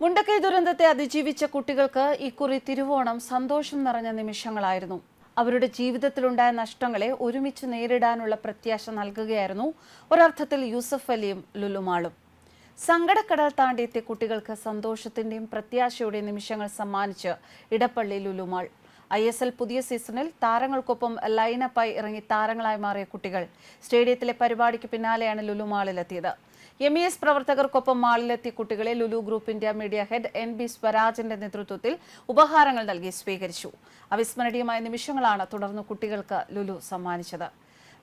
മുണ്ടക്കൈ ദുരന്തത്തെ അതിജീവിച്ച കുട്ടികൾക്ക് ഇക്കുറി തിരുവോണം സന്തോഷം നിറഞ്ഞ നിമിഷങ്ങളായിരുന്നു. അവരുടെ ജീവിതത്തിലുണ്ടായ നഷ്ടങ്ങളെ ഒരുമിച്ച് നേരിടാനുള്ള പ്രത്യാശ നൽകുകയായിരുന്നു ഒരർത്ഥത്തിൽ യൂസഫ് അലിയും ലുലുമാളും. സങ്കടക്കടൽ താണ്ടിയെത്തിയ കുട്ടികൾക്ക് സന്തോഷത്തിന്റെയും പ്രത്യാശയുടെയും നിമിഷങ്ങൾ സമ്മാനിച്ച് Edappally Lulu Mall. I S L പുതിയ സീസണിൽ താരങ്ങൾക്കൊപ്പം ലൈനപ്പായി ഇറങ്ങി താരങ്ങളായി മാറിയ കുട്ടികൾ. സ്റ്റേഡിയത്തിലെ പരിപാടിക്ക് പിന്നാലെയാണ് ലുലുമാളിലെത്തിയത്. എം ഇ എസ് പ്രവർത്തകർക്കൊപ്പം മാളിലെത്തിയ കുട്ടികളെ Lulu group India media head N B സ്വരാജിന്റെ നേതൃത്വത്തിൽ ഉപഹാരങ്ങൾ നൽകി സ്വീകരിച്ചു. അവിസ്മരണീയമായ നിമിഷങ്ങളാണ് തുടർന്ന് കുട്ടികൾക്ക് ലുലു സമ്മാനിച്ചത്.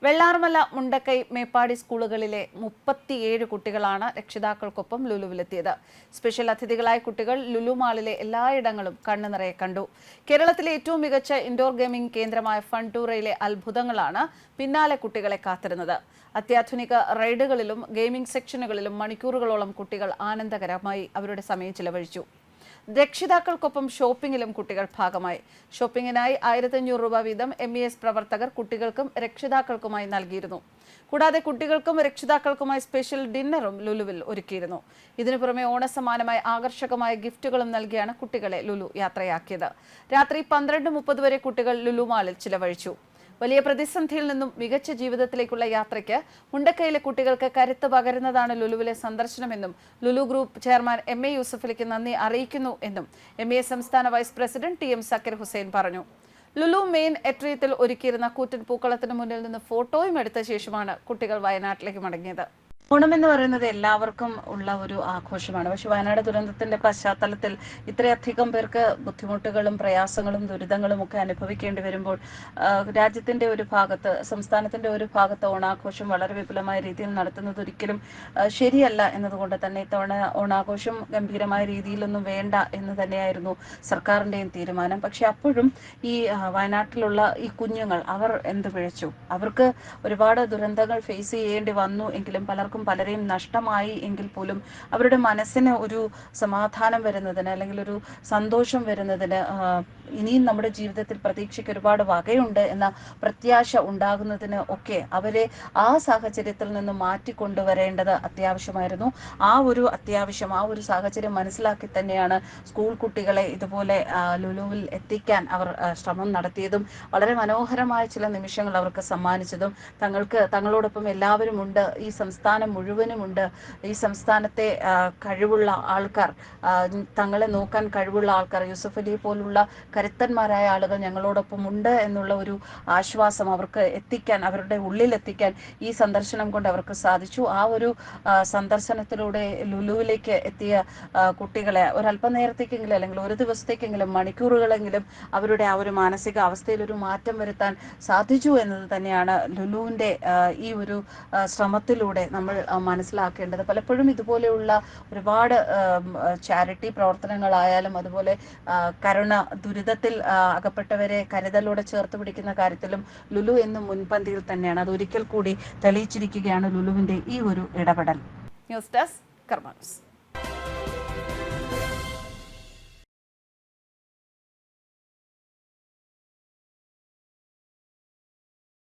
വെള്ളാർമല മുണ്ടക്കൈ മേപ്പാടി സ്കൂളുകളിലെ മുപ്പത്തിയേഴ് കുട്ടികളാണ് രക്ഷിതാക്കൾക്കൊപ്പം ലുലുവിലെത്തിയത്. സ്പെഷ്യൽ അതിഥികളായ കുട്ടികൾ ലുലു മാളിലെ എല്ലായിടങ്ങളും കണ്ണു നിറയെ കണ്ടു. കേരളത്തിലെ ഏറ്റവും മികച്ച ഇൻഡോർ ഗെയിമിംഗ് കേന്ദ്രമായ ഫൺടൂറയിലെ അത്ഭുതങ്ങളാണ് പിന്നാലെ കുട്ടികളെ കാത്തിരുന്നത്. അത്യാധുനിക റൈഡുകളിലും ഗെയിമിംഗ് സെക്ഷനുകളിലും മണിക്കൂറുകളോളം കുട്ടികൾ ആനന്ദകരമായി അവരുടെ സമയം ചിലവഴിച്ചു. രക്ഷിതാക്കൾക്കൊപ്പം ഷോപ്പിംഗിലും കുട്ടികൾ ഭാഗമായി. ഷോപ്പിംഗിനായി ആയിരത്തഞ്ഞൂറ് രൂപ വീതം എം ഇ എസ് പ്രവർത്തകർ കുട്ടികൾക്കും രക്ഷിതാക്കൾക്കുമായി നൽകിയിരുന്നു. കൂടാതെ കുട്ടികൾക്കും രക്ഷിതാക്കൾക്കുമായി സ്പെഷ്യൽ ഡിന്നറും ലുലുവിൽ ഒരുക്കിയിരുന്നു. ഇതിനു പുറമെ ഓണസമാനമായ ആകർഷകമായ ഗിഫ്റ്റുകളും നൽകിയാണ് കുട്ടികളെ ലുലു യാത്രയാക്കിയത്. രാത്രി പന്ത്രണ്ട് മുപ്പത് വരെ കുട്ടികൾ ലുലു മാളിൽ ചിലവഴിച്ചു. വലിയ പ്രതിസന്ധിയിൽ നിന്നും മികച്ച ജീവിതത്തിലേക്കുള്ള യാത്രയ്ക്ക് മുണ്ടക്കൈയിലെ കുട്ടികൾക്ക് കരുത്ത് പകരുന്നതാണ് ലുലുവിലെ സന്ദർശനമെന്നും Lulu group chairman M A യൂസഫലിക്ക് നന്ദി അറിയിക്കുന്നു എന്നും എം എ സംസ്ഥാന vice president T M Zakir Hussain പറഞ്ഞു. ലുലു മെയിൻ എട്രിയത്തിൽ ഒരുക്കിയിരുന്ന കൂറ്റൻ പൂക്കളത്തിന് മുന്നിൽ നിന്ന് ഫോട്ടോയും എടുത്ത ശേഷമാണ് കുട്ടികൾ വയനാട്ടിലേക്ക് മടങ്ങിയത്. ഓണം എന്ന് പറയുന്നത് എല്ലാവർക്കും ഉള്ള ഒരു ആഘോഷമാണ്. പക്ഷെ വയനാട് ദുരന്തത്തിന്റെ പശ്ചാത്തലത്തിൽ ഇത്രയധികം പേർക്ക് ബുദ്ധിമുട്ടുകളും പ്രയാസങ്ങളും ദുരിതങ്ങളും ഒക്കെ അനുഭവിക്കേണ്ടി വരുമ്പോൾ രാജ്യത്തിന്റെ ഒരു ഭാഗത്ത് സംസ്ഥാനത്തിന്റെ ഒരു ഭാഗത്ത് ഓണാഘോഷം വളരെ വിപുലമായ രീതിയിൽ നടത്തുന്നത് ഒരിക്കലും ശരിയല്ല എന്നതുകൊണ്ട് തന്നെ ഇത്തവണ ഓണാഘോഷം ഗംഭീരമായ രീതിയിലൊന്നും വേണ്ട എന്ന് തന്നെയായിരുന്നു സർക്കാരിന്റെയും തീരുമാനം. പക്ഷെ അപ്പോഴും ഈ വയനാട്ടിലുള്ള ഈ കുഞ്ഞുങ്ങൾ അവർ എന്ത് പിഴച്ചു അവർക്ക് ഒരുപാട് ദുരന്തങ്ങൾ ഫേസ് ചെയ്യേണ്ടി വന്നു എങ്കിലും പലർക്കും പലരെയും നഷ്ടമായി എങ്കിൽ പോലും അവരുടെ മനസ്സിന് ഒരു സമാധാനം വരുന്നതിന് അല്ലെങ്കിൽ ഒരു സന്തോഷം വരുന്നതിന് ഇനിയും നമ്മുടെ ജീവിതത്തിൽ പ്രതീക്ഷയ്ക്ക് ഒരുപാട് വകയുണ്ട് എന്ന പ്രത്യാശ ഉണ്ടാകുന്നതിന് ഒക്കെ അവരെ ആ സാഹചര്യത്തിൽ നിന്ന് മാറ്റിക്കൊണ്ടുവരേണ്ടത് അത്യാവശ്യമായിരുന്നു. ആ ഒരു അത്യാവശ്യം ആ ഒരു സാഹചര്യം മനസ്സിലാക്കി തന്നെയാണ് സ്കൂൾ കുട്ടികളെ ഇതുപോലെ ലുലുവിൽ എത്തിക്കാൻ അവർ ശ്രമം നടത്തിയതും വളരെ മനോഹരമായ ചില നിമിഷങ്ങൾ അവർക്ക് സമ്മാനിച്ചതും തങ്ങൾക്ക് തങ്ങളോടൊപ്പം എല്ലാവരും ഉണ്ട്. ഈ സംസ്ഥാനം മുഴുവനുമുണ്ട് ഈ സംസ്ഥാനത്തെ കഴിവുള്ള ആൾക്കാർ തങ്ങളെ നോക്കാൻ കഴിവുള്ള ആൾക്കാർ യൂസഫ് അലി പോലുള്ള കരുത്തന്മാരായ ആളുകൾ ഞങ്ങളോടൊപ്പം ഉണ്ട് എന്നുള്ള ഒരു ആശ്വാസം അവർക്ക് എത്തിക്കാൻ അവരുടെ ഉള്ളിൽ എത്തിക്കാൻ ഈ സന്ദർശനം കൊണ്ട് അവർക്ക് സാധിച്ചു. ആ ഒരു സന്ദർശനത്തിലൂടെ ലുലുവിലേക്ക് എത്തിയ കുട്ടികളെ ഒരല്പനേരത്തേക്കെങ്കിലും അല്ലെങ്കിൽ ഒരു ദിവസത്തേക്കെങ്കിലും മണിക്കൂറുകളെങ്കിലും അവരുടെ ആ ഒരു മാനസിക അവസ്ഥയിൽ ഒരു മാറ്റം വരുത്താൻ സാധിച്ചു എന്നത് തന്നെയാണ് ലുലുവിന്റെ ഈ ഒരു ശ്രമത്തിലൂടെ നമ്മൾ മനസ്സിലാക്കേണ്ടത്. പലപ്പോഴും ഇതുപോലെയുള്ള ഒരുപാട് ചാരിറ്റി പ്രവർത്തനങ്ങളായാലും അതുപോലെ കരുണ കരുണ ദുരിതത്തിൽ അകപ്പെട്ടവരെ കരുതലോടെ ചേർത്ത് പിടിക്കുന്ന കാര്യത്തിലും ലുലു എന്ന് മുൻപന്തിയിൽ തന്നെയാണ്. അത് ഒരിക്കൽ കൂടി തെളിയിച്ചിരിക്കുകയാണ് ലുലുവിന്റെ ഈ ഒരു ഇടപെടൽ. News desk കർമാനസ്